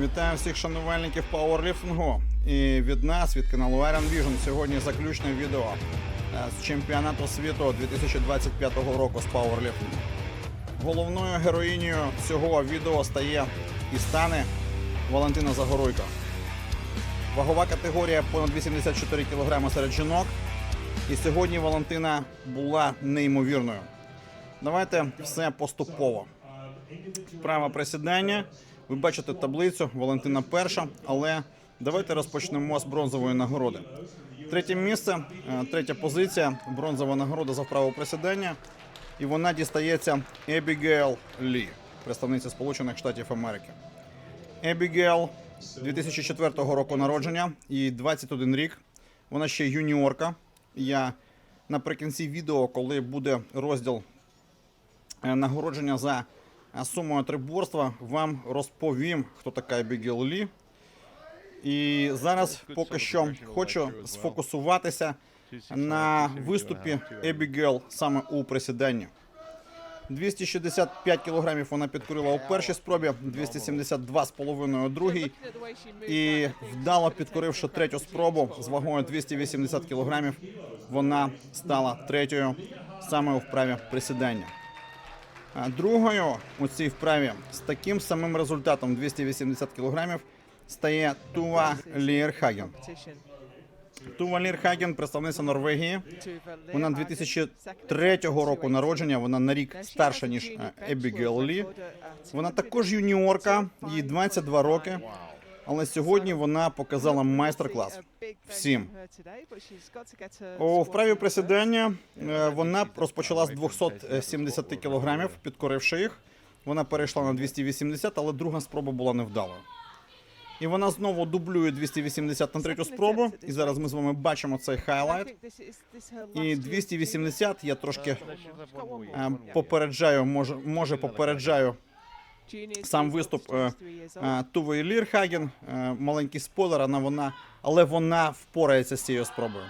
Вітаю всіх шанувальників пауерліфтингу. І від нас, від каналу Iron Vision, сьогодні заключне відео е, з чемпіонату світу 2025 року з пауерліфтингу. Головною героїнею цього відео стає і стане Валентина Загоруйко. Вагова категорія понад 84 кг серед жінок. І сьогодні Валентина була неймовірною. Давайте все поступово. Вправа присідання. Ви бачите таблицю, Валентина перша, але давайте розпочнемо з бронзової нагороди. Третє місце, е, третя позиція, бронзова нагорода за вправу присідання. І вона дістається Ебігейл Лі, представниця Сполучених Штатів Америки. Ебігейл 2004 року народження, їй 21 рік. Вона ще юніорка. Я наприкінці відео, коли буде розділ е, нагородження за сумою триборства, вам розповім, хто така Ебігейл Лі. І зараз поки що хочу сфокусуватися на виступі Ебігейл саме у присіданні. 265 кілограмів вона підкорила у першій спробі, 272,5 у другій. І вдало підкоривши третю спробу з вагою 280 кілограмів, вона стала третьою саме у вправі присідання. А Другою у цій вправі з таким самим результатом 280 кілограмів стає Тува Лірхаген. Тува Лірхаген, представниця Норвегії. Вона 2003 року народження. Вона на рік старша ніж Ебігел Лі. Вона також юніорка, їй 22 роки. Але сьогодні вона показала майстер-клас всім. У вправі присідання е, вона розпочала з 270 кілограмів, підкоривши їх. Вона перейшла на 280, але друга спроба була невдалою. І вона знову дублює 280 на третю спробу. І зараз ми з вами бачимо цей хайлайт. І 280 я трошки е, попереджаю, може, може попереджаю сам виступ е, е, Туви Лірхаген. Е, маленький спойлер, вона, вона, але вона впорається з цією спробою.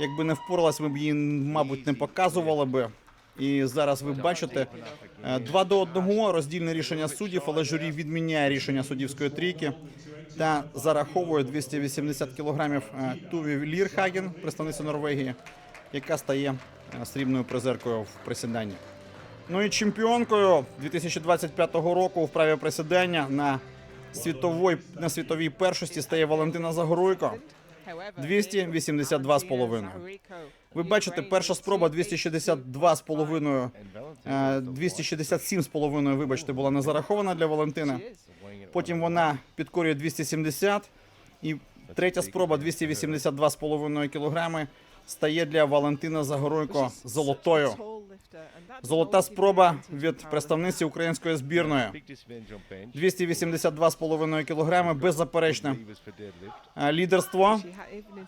Якби не впоралась, ми б її, мабуть, не показували би. І зараз ви бачите е, два до одного роздільне рішення суддів, але журі відміняє рішення суддівської трійки та зараховує 280 кілограмів е, Туві Лірхаген, представниця Норвегії, яка стає е, срібною призеркою в присіданні. Ну і чемпіонкою 2025 року у вправі присідання на світовій, на світовій першості стає Валентина Загоруйко. 282,5. Ви бачите, перша спроба 262,5, е, 267,5, вибачте, була не зарахована для Валентини. Потім вона підкорює 270, і третя спроба 282,5 кілограми стає для Валентина Загоруйко золотою. Золота спроба від представниці української збірної. 282,5 кілограми, беззаперечне Е, лідерство.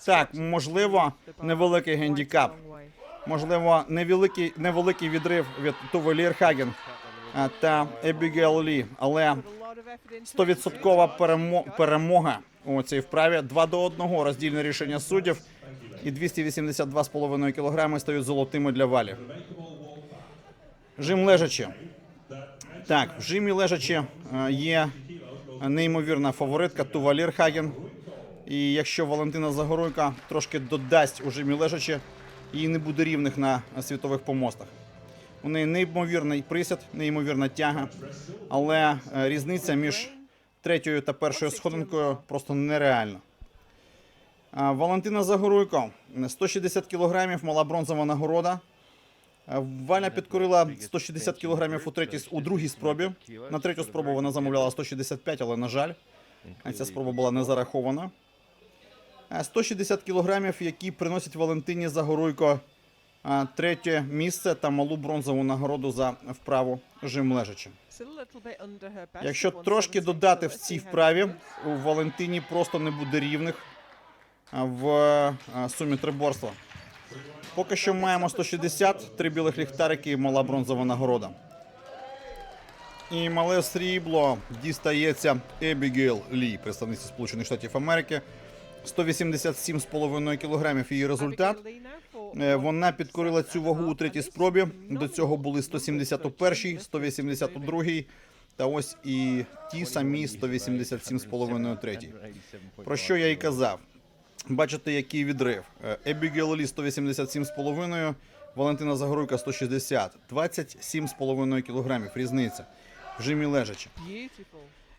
Так, можливо, невеликий гендікап. Можливо, невеликий, невеликий відрив від Туви Лірхаген е, та Ебігейл Лі, але 100% перемо- перемога у цій вправі. 2 до 1 роздільне рішення суддів. І 282,5 кілограми стають золотими для валі. Жим лежачи. Так, в жимі лежачи е, є неймовірна фаворитка Тува Лірхаген. І якщо Валентина Загоруйка трошки додасть у жимі лежачи, їй не буде рівних на світових помостах. У неї неймовірний присід, неймовірна тяга, але е, різниця між третьою та першою сходинкою просто нереальна. Валентина Загоруйко 160 кілограмів, мала бронзова нагорода. А, Валя підкорила 160 кілограмів у третій у другій спробі. На третю спробу вона замовляла 165, але на жаль, ця спроба була не зарахована. А 160 кілограмів, які приносять Валентині Загоруйко а, третє місце та малу бронзову нагороду за вправу жим лежачи. Якщо трошки додати в цій вправі, у Валентині просто не буде рівних в сумі триборства. Поки що маємо 160, три білих ліхтарики і мала бронзова нагорода. І мале срібло дістається Ебігейл Лі, представниці Сполучених Штатів Америки. 187,5 кілограмів її результат. Е, Вона підкорила цю вагу у третій спробі. До цього були 171, 182 та ось і ті самі 187,5 третій. Про що я і казав. Бачите, який відрив. Е, Ебігейл Лі 187,5, Валентина Загоруйка 160, 27,5 кілограмів різниця в жимі лежачи.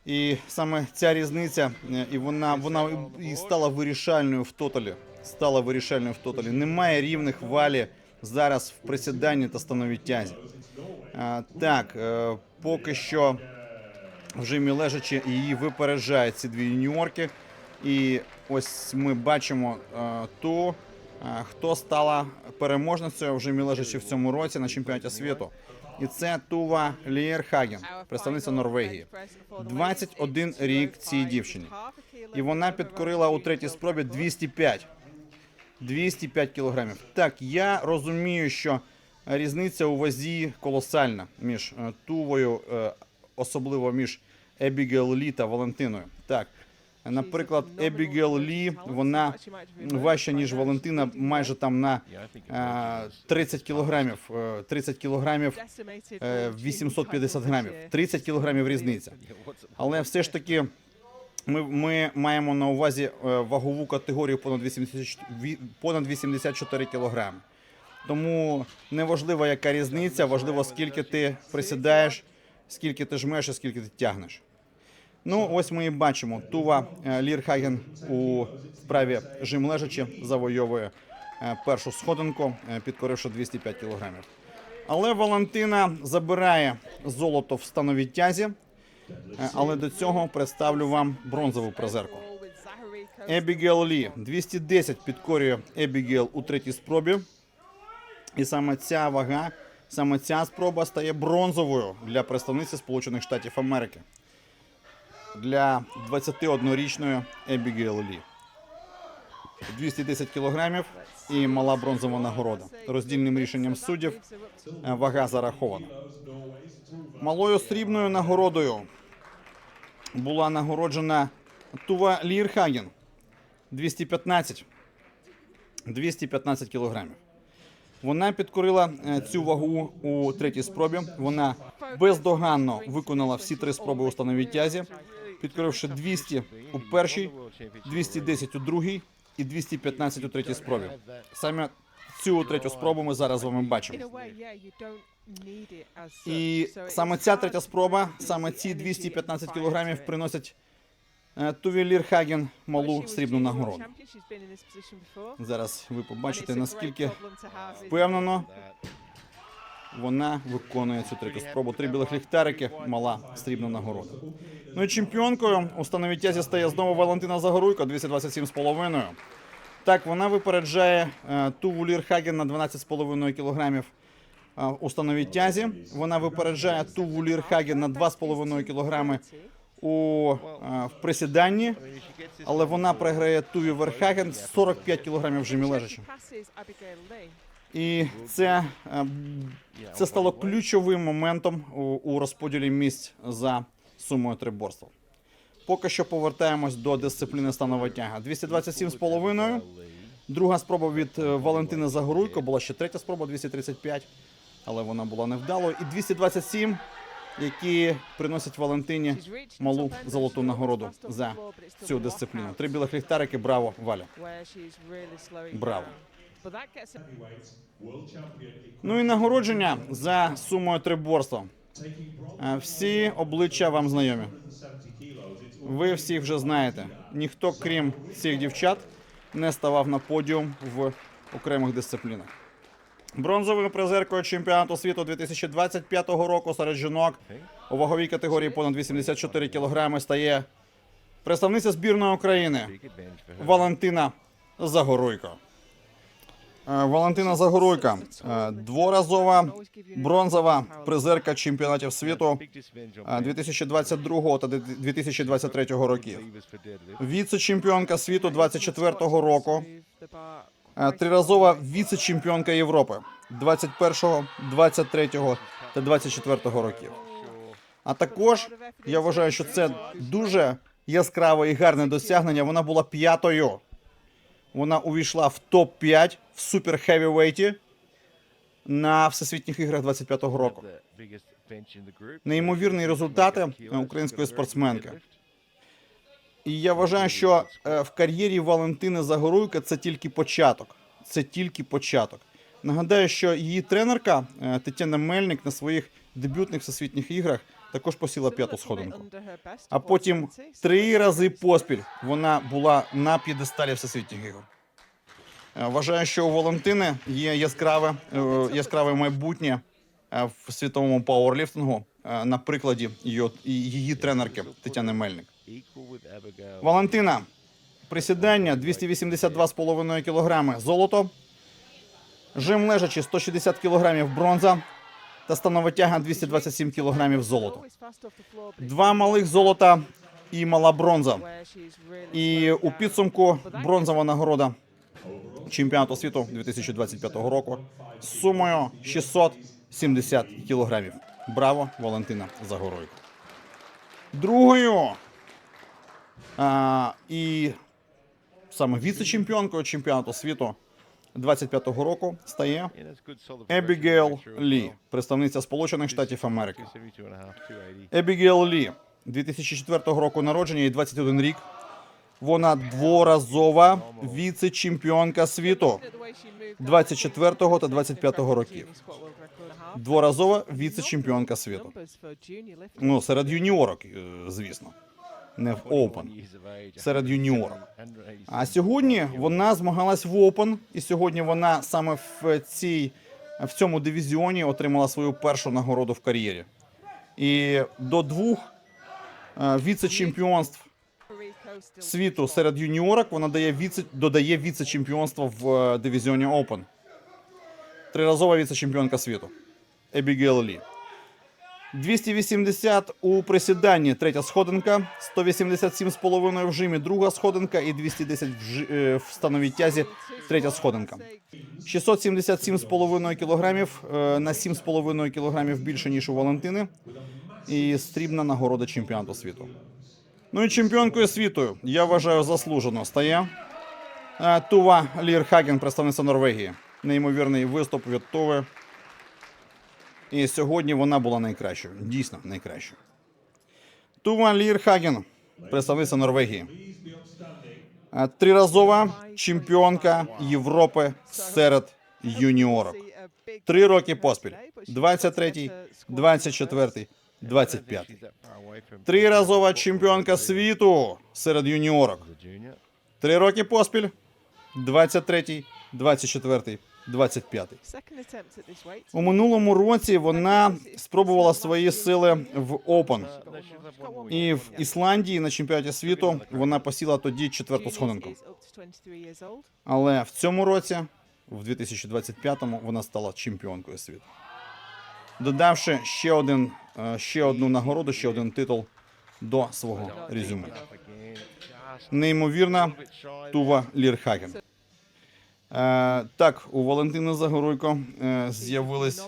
І саме ця різниця, е, і вона, вона і стала вирішальною в тоталі. Стала вирішальною в тоталі. Немає рівних валі зараз в присіданні та становій тязі. А, так, е, поки що в жимі лежачи її випереджають ці дві юніорки. І ось ми бачимо е, ту, е, хто стала переможницею в жимі лежачи в цьому році на чемпіонаті світу. І це Тува Лієрхаген, представниця Норвегії. 21 рік цій дівчині. І вона підкорила у третій спробі 205. 205 кілограмів. Так, я розумію, що різниця у вазі колосальна між е, Тувою, особливо між Ебігел Лі та Валентиною. Так, наприклад, Ебігел Лі, вона важча, ніж Валентина, майже там на е, 30 кілограмів. е, 30 кілограмів, е, 850 грамів. 30 кілограмів різниця. Але все ж таки ми, ми маємо на увазі е, вагову категорію понад 80, ві- понад 84 кілограми. Тому неважливо, яка різниця, важливо, скільки ти присідаєш, скільки ти жмеш і скільки ти тягнеш. Ну, ось ми і бачимо. Тува е, Лірхаген у вправі жим лежачи завойовує е, першу сходинку, е, підкоривши 205 кілограмів. Але Валентина забирає золото в становій тязі. Але до цього представлю вам бронзову призерку. Ебігел Лі 210 підкорює Ебігел у третій спробі. І саме ця вага, саме ця спроба стає бронзовою для представниці Сполучених Штатів Америки. Для 21-річної Ебігел Лі. 210 кілограмів і мала бронзова нагорода. Роздільним рішенням суддів е, вага зарахована. Малою срібною нагородою була нагороджена Тува Лірхаген 215 215 кілограмів. Вона підкорила е, цю вагу у третій спробі. Вона бездоганно виконала всі три спроби у становій тязі, підкоривши 200 у першій, 210 у другій і 215 у третій спробі. Саме цю третю спробу ми зараз з вами бачимо. І саме ця третя спроба, саме ці 215 кілограмів приносять е, Туві Лірхаген малу срібну нагороду. Зараз ви побачите, наскільки впевнено вона виконує цю третю спробу. Три білих ліхтарики, мала срібна нагорода. Ну і чемпіонкою у становій тязі стає знову Валентина Загоруйко, 227,5. Так, вона випереджає е, Туву Лірхаген на 12,5 кілограмів е, у становій тязі. Вона випереджає Туву Лірхаген на 2,5 кілограми у е, в присіданні, але вона програє Туві Верхаген 45 кілограмів в жимі лежачи. І це, е, це стало ключовим моментом у, у розподілі місць за сумою триборства. Поки що повертаємось до дисципліни станова тяга. 227,5. Друга спроба від е, Валентини Загоруйко. Була ще третя спроба 235, але вона була невдалою. І 227, які приносять Валентині малу золоту нагороду за цю дисципліну. Три білих ліхтарики. Браво, Валя. Браво. Ну і нагородження за сумою триборства. Е, Всі обличчя вам знайомі. Ви всіх вже знаєте. Ніхто, крім цих дівчат, не ставав на подіум в окремих дисциплінах. Бронзовою призеркою чемпіонату світу 2025 року серед жінок у ваговій категорії понад 84 кілограми стає представниця збірної України Валентина Загоруйко. Е, Валентина Загоруйка, е, дворазова бронзова призерка чемпіонатів світу е, 2022 та 2023 років. Віце-чемпіонка світу 24-го року, е, триразова віце-чемпіонка Європи 21-го, 23-го та 24-го років. А також я вважаю, що це дуже яскраве і гарне досягнення. Вона була п'ятою. Вона увійшла в топ-5 в супер хевівейті на всесвітніх іграх 25-го року. Неймовірні результати української спортсменки. І я вважаю, що е, в кар'єрі Валентини Загоруйка це тільки початок. Це тільки початок. Нагадаю, що її тренерка е, Тетяна Мельник на своїх дебютних всесвітніх іграх також посіла п'яту сходинку. А потім три рази поспіль вона була на п'єдесталі всесвітніх ігор. Е, Вважаю, що у Валентини є яскраве, е, яскраве майбутнє е, в світовому пауерліфтингу на прикладі її, її тренерки Тетяни Мельник. Валентина, присідання 282,5 кг золото, жим лежачи 160 кг бронза та становитяга 227 кг золото. Два малих золота і мала бронза. І у підсумку бронзова нагорода чемпіонату світу 2025 року з сумою 670 кілограмів. Браво, Валентина Загоройко. Другою а, і саме віце-чемпіонкою чемпіонату світу 25-го року стає Ебігейл Лі, представниця Сполучених Штатів Америки. Ебігейл Лі 2004 року народження і 21 рік. Вона дворазова віце-чемпіонка світу 24-го та 25-го років. Дворазова віце-чемпіонка світу. Ну, серед юніорок, е, звісно, не в Open. серед юніорок. А сьогодні вона змагалась в Open, і сьогодні вона саме в цій в цьому дивізіоні отримала свою першу нагороду в кар'єрі. І до двох е, віце-чемпіонств світу серед юніорок вона дає віце, додає віце-чемпіонство в е, дивізіоні Open. Триразова віце-чемпіонка світу. Ебігейл Лі. 280 у присіданні третя сходинка, 187,5 в жимі друга сходинка і 210 в, жи, е, в становій тязі третя сходинка. 677,5 кілограмів е, на 7,5 кілограмів більше, ніж у Валентини. І стрібна нагорода чемпіонату світу. Ну і чемпіонкою світу, я вважаю, заслужено стає е, Тува Лірхаген, представниця Норвегії. Неймовірний виступ від Туви. І сьогодні вона була найкращою. Дійсно найкращою. Тува Лірхаген, представниця Норвегії. Е, Триразова чемпіонка Європи серед юніорок. Три роки поспіль. 23-й, 24-й, 25-й. Триразова чемпіонка світу серед юніорок. Три роки поспіль. 23-й, 24-й, 25-й. У минулому році вона спробувала свої сили в Open. І в Ісландії на чемпіонаті світу вона посіла тоді четверту сходинку. Але в цьому році, в 2025-му, вона стала чемпіонкою світу. Додавши ще один, е, ще одну нагороду, ще один титул до свого резюме. Неймовірна Тува Лірхаген. Е, так, у Валентини Загоруйко е, з'явились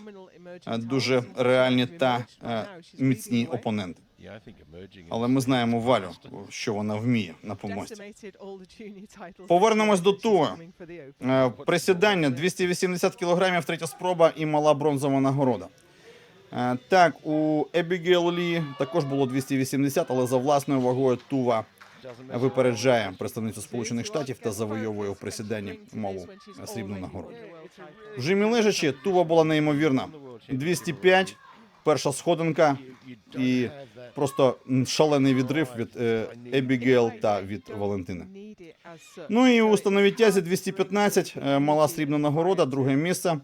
е, дуже реальні та міцні опоненти. Але ми знаємо Валю, що вона вміє на помості. Повернемось до. Е, Присідання 280 кілограмів, третя спроба і мала бронзова нагорода. Так, у Ебігейл Лі також було 280, але за власною вагою Тува випереджає представницю Сполучених Штатів та завойовує у присіданні малу срібну нагороду. В жимі лежачі Тува була неймовірна. 205, перша сходинка і просто шалений відрив від е, Ебігейл та від Валентини. Ну і у становій тязі 215, е, мала срібна нагорода, друге місце.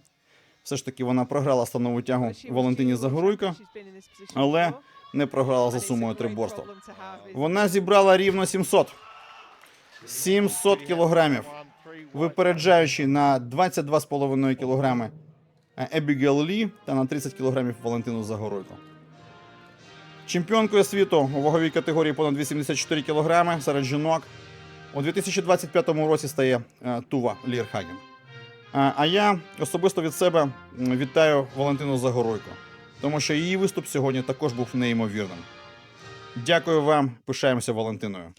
Все ж таки вона програла станову тягу Валентині Загоруйко, але не програла за сумою триборства. Вона зібрала рівно 700. 700 кілограмів, випереджаючи на 22,5 кілограми Ебігел Лі та на 30 кілограмів Валентину Загоруйко. Чемпіонкою світу у ваговій категорії понад 84 кілограми серед жінок у 2025 році стає е, Тува Лірхаген. А а я особисто від себе вітаю Валентину Загоруйко, тому що її виступ сьогодні також був неймовірним. Дякую вам, пишаємося Валентиною.